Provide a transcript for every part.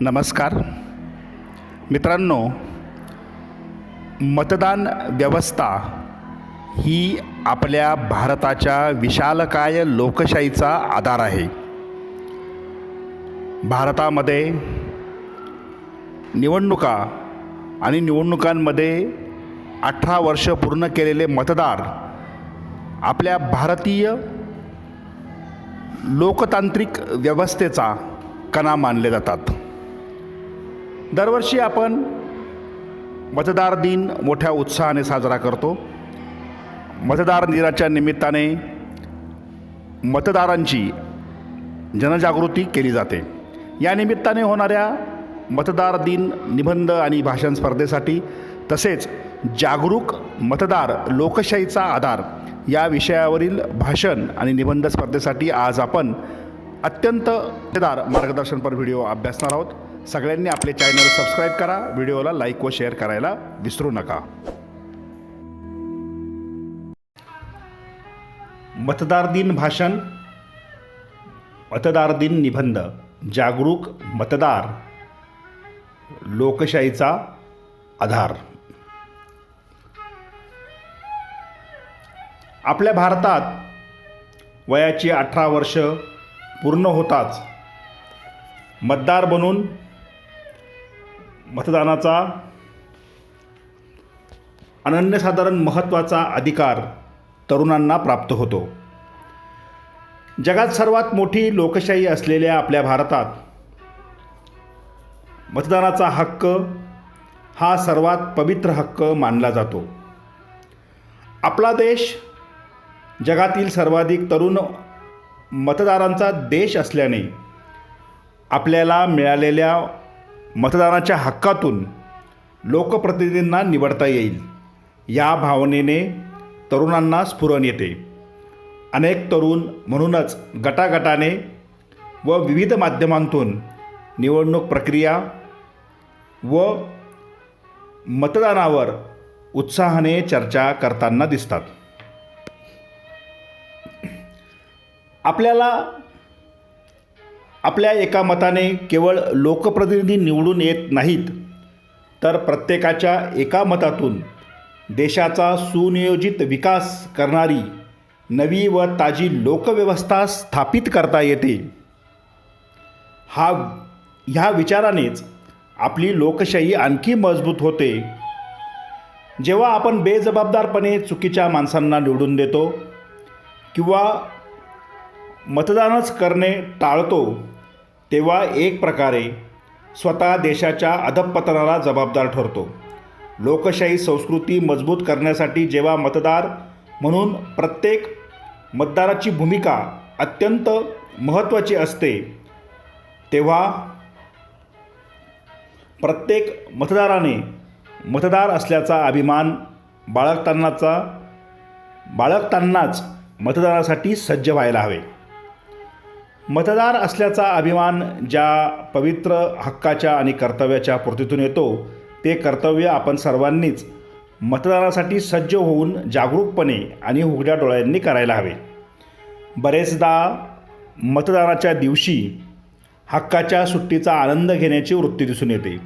नमस्कार. मित्रांनो मतदान व्यवस्था ही आपल्या भारताच्या विशालकाय लोकशाहीचा आधार आहे. भारतामध्ये निवडणुका आणि निवडणुकांमध्ये अठरा वर्ष पूर्ण केलेले मतदार आपल्या भारतीय लोकतांत्रिक व्यवस्थेचा कणा मानले जातात. दरवर्षी आपण मतदार दिन मोठ्या उत्साहाने साजरा करतो. मतदार दिनाच्या निमित्ताने मतदारांची जनजागृती केली जाते. या निमित्ताने होणाऱ्या मतदार दिन निबंध आणि भाषण स्पर्धेसाठी तसेच जागरूक मतदार लोकशाहीचा आधार या विषयावरील भाषण आणि निबंध स्पर्धेसाठी आज आपण अत्यंत मतदार मार्गदर्शनपर व्हिडिओ अभ्यासणार आहोत. सगळ्यांनी आपले चॅनल सबस्क्राईब करा व्हिडिओला लाईक व शेअर करायला विसरू नका. मतदार दिन भाषण मतदार दिन निबंध जागरूक मतदार लोकशाहीचा आधार. आपल्या भारतात वयाची अठरा वर्ष पूर्ण होताच मतदार बनून मतदानाचा अनन्यसाधारण महत्त्वाचा अधिकार तरुणांना प्राप्त होतो. जगात सर्वात मोठी लोकशाही असलेल्या आपल्या भारतात मतदानाचा हक्क हा सर्वात पवित्र हक्क मानला जातो. आपला देश जगातील सर्वाधिक तरुण मतदारांचा देश असल्याने आपल्याला मिळालेल्या मतदानाच्या हक्कातून लोकप्रतिनिधींना निवडता येईल. या भावनेने तरुणांना स्फुरण येते. अनेक तरुण म्हणूनच गटागटाने व विविध माध्यमांतून निवडणूक प्रक्रिया व मतदानावर उत्साहाने चर्चा करताना दिसतात. आपल्याला आपल्या एका मताने केवळ लोकप्रतिनिधी निवडून येत नाहीत तर प्रत्येकाच्या एका मतातून देशाचा सुनियोजित विकास करणारी नवी व ताजी लोकव्यवस्था स्थापित करता येते. हा ह्या विचारानेच आपली लोकशाही आणखी मजबूत होते. जेव्हा आपण बेजबाबदारपणे चुकीच्या माणसांना निवडून देतो किंवा मतदानच करणे टाळतो तेव्हा एक प्रकारे स्वतः देशाच्या अधपतनाला जबाबदार ठरतो. लोकशाही संस्कृती मजबूत करण्यासाठी जेव्हा मतदार म्हणून प्रत्येक मतदाराची भूमिका अत्यंत महत्त्वाची असते तेव्हा प्रत्येक मतदाराने मतदार असल्याचा अभिमान बाळगतानाचा बाळगतानाच मतदानासाठी सज्ज व्हायला हवे. मतदार असल्याचा अभिमान ज्या पवित्र हक्काच्या आणि कर्तव्याच्या पूर्तीतून येतो ते कर्तव्य आपण सर्वांनीच मतदानासाठी सज्ज होऊन जागरूकपणे आणि उघड्या डोळ्यांनी करायला हवे. बरेचदा मतदानाच्या दिवशी हक्काच्या सुट्टीचा आनंद घेण्याची वृत्ती दिसून येते.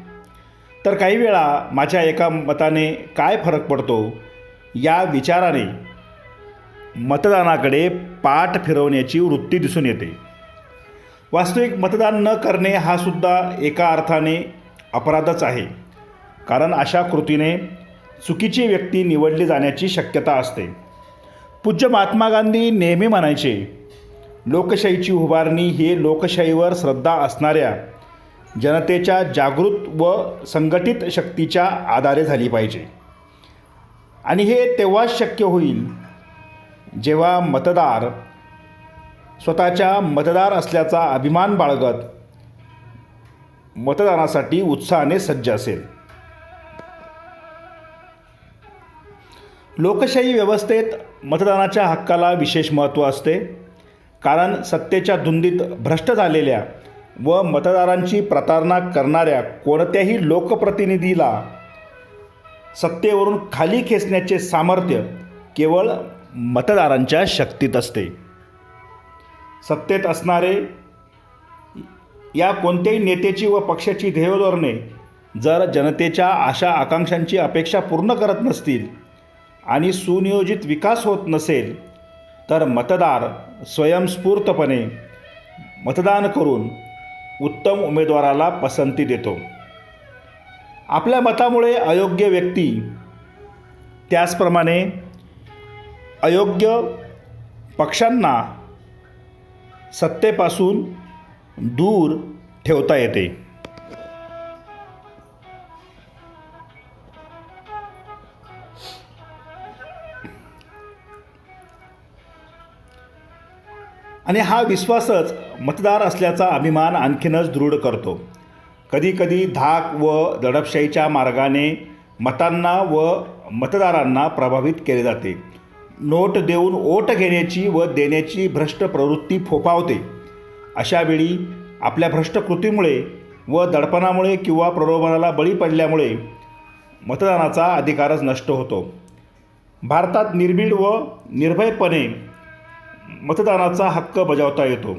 तर काही वेळा माझ्या एका मताने काय फरक पडतो? या विचाराने मतदानाकडे पाठ फिरवण्याची वृत्ती दिसून येते. वास्तविक मतदान न करणे हा सुद्धा एका अर्थाने अपराधच आहे. कारण अशा कृतीने चुकीची व्यक्ती निवडली जाण्याची शक्यता असते. पूज्य महात्मा गांधी नेहमी म्हणायचे लोकशाहीची उभारणी हे लोकशाहीवर श्रद्धा असणाऱ्या जनतेच्या जागृत व संघटित शक्तीच्या आधारे झाली पाहिजे. आणि हे तेव्हाच शक्य होईल जेव्हा मतदार स्वतःच्या मतदार असल्याचा अभिमान बाळगत मतदानासाठी उत्साहाने सज्ज असेल. लोकशाही व्यवस्थेत मतदानाच्या हक्काला विशेष महत्त्व असते. कारण सत्तेच्या धुंदीत भ्रष्ट झालेल्या व मतदारांची प्रतारणा करणाऱ्या कोणत्याही लोकप्रतिनिधीला सत्तेवरून खाली खेचण्याचे सामर्थ्य केवळ मतदारांच्या शक्तीत असते. सत्तेत असणारे या कोणत्याही नेत्याची व पक्षाची ध्येयधोरणे जर जनतेच्या आशा आकांक्षांची अपेक्षा पूर्ण करत नसतील आणि सुनियोजित विकास होत नसेल तर मतदार स्वयंस्फूर्तपणे मतदान करून उत्तम उमेदवाराला पसंती देतो. आपल्या मतामुळे अयोग्य व्यक्ती त्याचप्रमाणे अयोग्य पक्षांना सत्तेपासून दूर ठेवता येते. आणि हा विश्वासच मतदार असल्याचा अभिमान आणखीनच दृढ करतो. कधीकधी धाक व दडपशाहीच्या मार्गाने मतांना व मतदारांना प्रभावित केले जाते. नोट देऊन ओट घेण्याची व देण्याची भ्रष्ट प्रवृत्ती फोफावते. अशावेळी आपल्या भ्रष्ट कृतीमुळे व दडपणामुळे किंवा प्रलोभनाला बळी पडल्यामुळे मतदानाचा अधिकारच नष्ट होतो. भारतात निर्भीड व निर्भयपणे मतदानाचा हक्क बजावता येतो.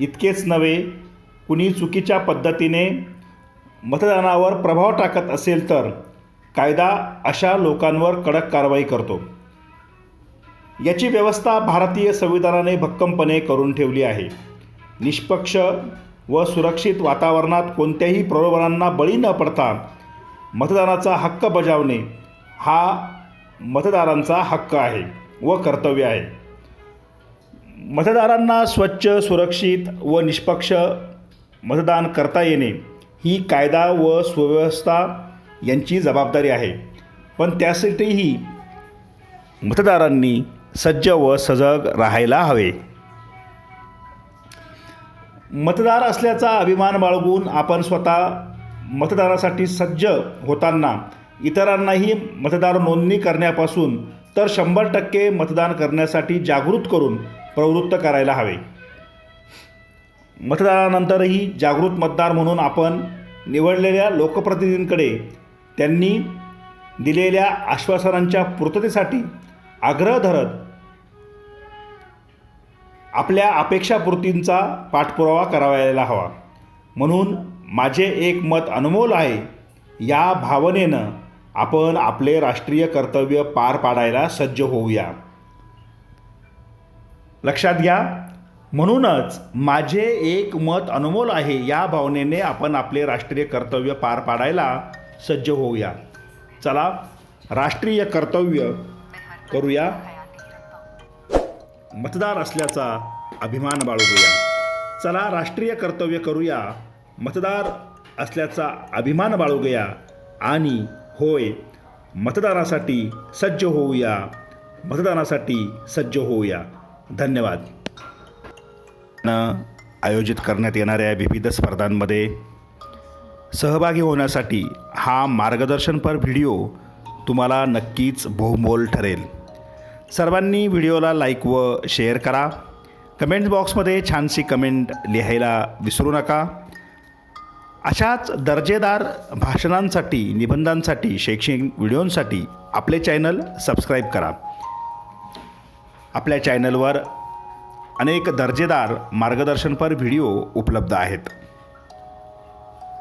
इतकेच नव्हे कुणी चुकीच्या पद्धतीने मतदानावर प्रभाव टाकत असेल तर कायदा अशा लोकांवर कडक कारवाई करतो. याची व्यवस्था भारतीय संविधानाने भक्कमपणे करून ठेवली आहे. निष्पक्ष व सुरक्षित वातावरणात कोणत्याही प्रलोभनांना बळी न पडता मतदानाचा हक्क बजावणे हा मतदारांचा हक्क आहे व कर्तव्य आहे. मतदारांना स्वच्छ सुरक्षित व निष्पक्ष मतदान करता येणे ही कायदा व सुव्यवस्था यांची जबाबदारी आहे. पण त्यासाठीही मतदारांनी सज्ज व सजग राहायला हवे. मतदार असल्याचा अभिमान बाळगून आपण स्वतः मतदानासाठी सज्ज होताना इतरांनाही मतदार नोंदणी करण्यापासून तर शंभर टक्के मतदान करण्यासाठी जागृत करून प्रवृत्त करायला हवे. मतदानानंतरही जागृत मतदार म्हणून आपण निवडलेल्या लोकप्रतिनिधींकडे त्यांनी दिलेल्या आश्वासनांच्या पूर्ततेसाठी आग्रह धरत आपल्या अपेक्षापूर्तींचा पाठपुरावा करावायला हवा. म्हणून माझे एक मत अनमोल आहे या भावनेनं आपण आपले राष्ट्रीय कर्तव्य पार पाडायला सज्ज होऊया. लक्षात घ्या म्हणूनच माझे एक मत अनमोल आहे या भावनेने आपण आपले राष्ट्रीय कर्तव्य पार पाडायला सज्ज होऊया. चला राष्ट्रीय कर्तव्य करूया. मतदार असल्याचा अभिमान बाळगूया. चला राष्ट्रीय कर्तव्य करूया. मतदार असल्याचा अभिमान बाळगूया. आणि होय मतदानासाठी सज्ज होऊया. मतदानासाठी सज्ज होऊया. धन्यवाद. न आयोजित करण्यात येणाऱ्या विविध स्पर्धांमध्ये सहभागी होण्यासाठी हा मार्गदर्शनपर व्हिडिओ तुम्हाला नक्कीच बहुमोल ठरेल. सर्वांनी व्हिडिओला लाईक व शेअर करा. कमेंट बॉक्समध्ये छानशी कमेंट लिहायला विसरू नका. अशाच दर्जेदार भाषणांसाठी निबंधांसाठी शैक्षणिक व्हिडिओंसाठी आपले चॅनल सबस्क्राईब करा. आपल्या चॅनलवर अनेक दर्जेदार मार्गदर्शनपर व्हिडिओ उपलब्ध आहेत.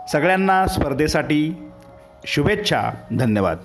सगळ्यांना स्पर्धेसाठी शुभेच्छा धन्यवाद.